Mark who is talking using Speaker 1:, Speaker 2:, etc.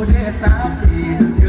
Speaker 1: อยู่ได้สามปี